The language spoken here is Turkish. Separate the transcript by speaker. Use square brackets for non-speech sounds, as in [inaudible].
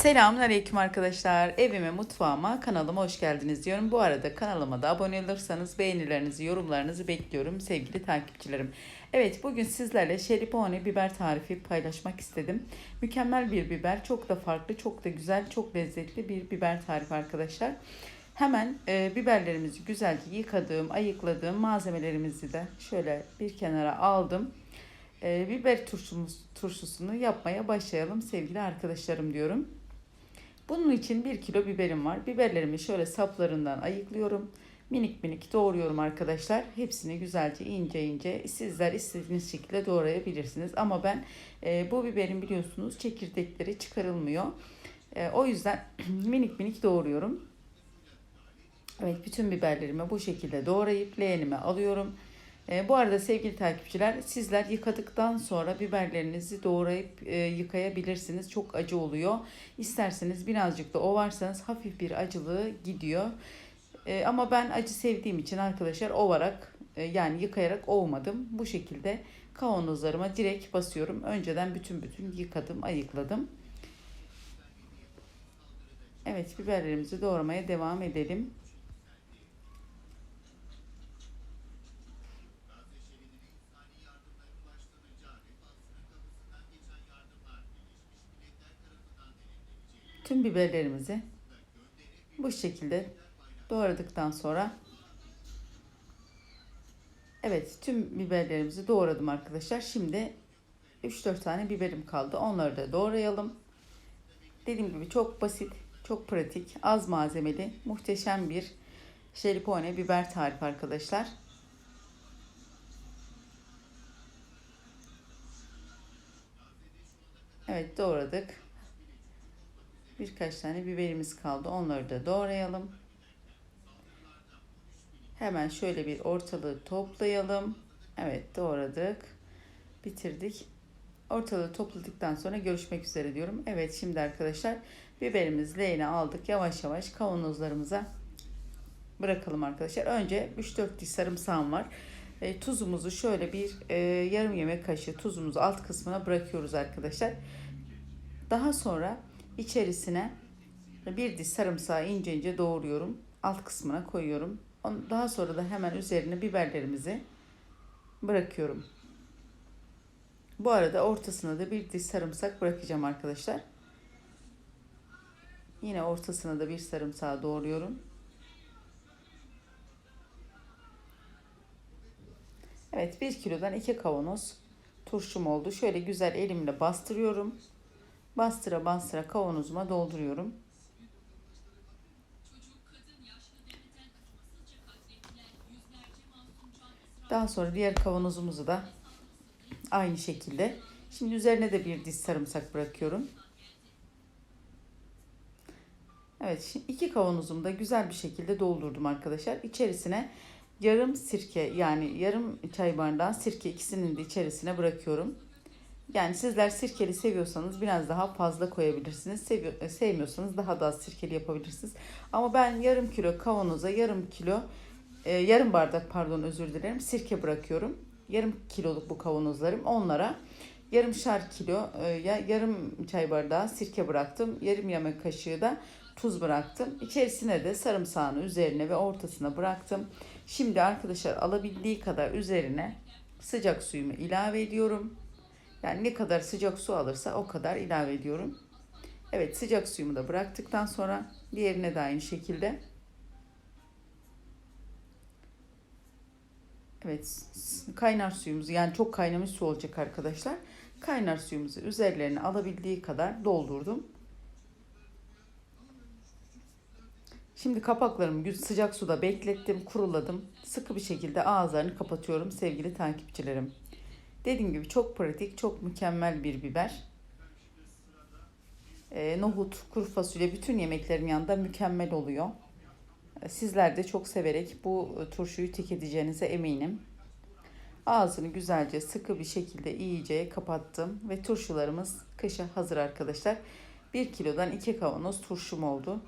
Speaker 1: Selamünaleyküm arkadaşlar. Evime, mutfağıma, kanalıma hoş geldiniz diyorum. Bu arada kanalıma da abone olursanız beğenilerinizi, yorumlarınızı bekliyorum sevgili takipçilerim. Evet bugün sizlerle şeripone biber tarifi paylaşmak istedim. Mükemmel bir biber, çok da farklı, çok da güzel, çok lezzetli bir biber tarifi arkadaşlar. Hemen e, biberlerimizi güzelce yıkadığım, ayıkladığım malzemelerimizi de şöyle bir kenara aldım. E, biber turşumuz, turşusunu yapmaya başlayalım sevgili arkadaşlarım diyorum. Bunun için 1 kilo biberim var. Biberlerimi şöyle saplarından ayıklıyorum. Minik minik doğruyorum arkadaşlar. Hepsini güzelce ince ince sizler istediğiniz şekilde doğrayabilirsiniz. Ama ben e, bu biberin biliyorsunuz çekirdekleri çıkarılmıyor. E, o yüzden [clears throat] minik minik doğruyorum. Evet bütün biberlerimi bu şekilde doğrayıp leğenime alıyorum. E, bu arada sevgili takipçiler sizler yıkadıktan sonra biberlerinizi doğrayıp e, yıkayabilirsiniz. Çok acı oluyor. İsterseniz birazcık da ovarsanız hafif bir acılığı gidiyor. E, ama ben acı sevdiğim için arkadaşlar ovarak e, yani yıkayarak ovmadım. Bu şekilde kavanozlarıma direkt basıyorum. Önceden bütün bütün yıkadım, ayıkladım. Evet biberlerimizi doğramaya devam edelim. Tüm biberlerimizi bu şekilde doğradıktan sonra Evet tüm biberlerimizi doğradım arkadaşlar. Şimdi 3-4 tane biberim kaldı. Onları da doğrayalım. Dediğim gibi çok basit, çok pratik, az malzemeli, muhteşem bir şeripone biber tarifi arkadaşlar. Evet doğradık. Birkaç tane biberimiz kaldı. Onları da doğrayalım. Hemen şöyle bir ortalığı toplayalım. Evet doğradık. Bitirdik. Ortalığı topladıktan sonra görüşmek üzere diyorum. Evet şimdi arkadaşlar biberimizi leğene aldık. Yavaş yavaş kavanozlarımıza bırakalım arkadaşlar. Önce 3-4 diş sarımsağım var. E, tuzumuzu şöyle bir e, yarım yemek kaşığı tuzumuzu alt kısmına bırakıyoruz arkadaşlar. Daha sonra içerisine bir diş sarımsağı ince ince doğruyorum. Alt kısmına koyuyorum. Daha sonra da hemen üzerine biberlerimizi bırakıyorum. Bu arada ortasına da bir diş sarımsak bırakacağım arkadaşlar. Yine ortasına da bir sarımsağı doğruyorum. Evet bir kilodan iki kavanoz turşum oldu. Şöyle güzel elimle bastırıyorum. Bastıra bastıra kavanozuma dolduruyorum. Daha sonra diğer kavanozumuzu da aynı şekilde. Şimdi üzerine de bir diş sarımsak bırakıyorum. Evet şimdi iki kavanozumu da güzel bir şekilde doldurdum arkadaşlar. İçerisine yarım sirke yani yarım çay bardağı sirke ikisinin de içerisine bırakıyorum. Yani sizler sirkeli seviyorsanız biraz daha fazla koyabilirsiniz. Seviyor, e, sevmiyorsanız daha da az sirkeli yapabilirsiniz. Ama ben yarım kilo kavanoza yarım kilo e, yarım bardak pardon özür dilerim sirke bırakıyorum. Yarım kiloluk bu kavanozlarım. Onlara yarım şar kilo ya yarım çay bardağı sirke bıraktım. Yarım yemek kaşığı da tuz bıraktım. İçerisine de sarımsağını üzerine ve ortasına bıraktım. Şimdi arkadaşlar alabildiği kadar üzerine sıcak suyumu ilave ediyorum. Yani ne kadar sıcak su alırsa o kadar ilave ediyorum. Evet sıcak suyumu da bıraktıktan sonra diğerine de aynı şekilde. Evet kaynar suyumuzu yani çok kaynamış su olacak arkadaşlar. Kaynar suyumuzu üzerlerine alabildiği kadar doldurdum. Şimdi kapaklarımı sıcak suda beklettim, kuruladım. Sıkı bir şekilde ağızlarını kapatıyorum sevgili takipçilerim. Dediğim gibi çok pratik, çok mükemmel bir biber. E, nohut, kuru fasulye bütün yemeklerin yanında mükemmel oluyor. E, sizler de çok severek bu turşuyu tüketeceğinize eminim. Ağzını güzelce sıkı bir şekilde iyice kapattım ve turşularımız kışa hazır arkadaşlar. 1 kilodan 2 kavanoz turşum oldu.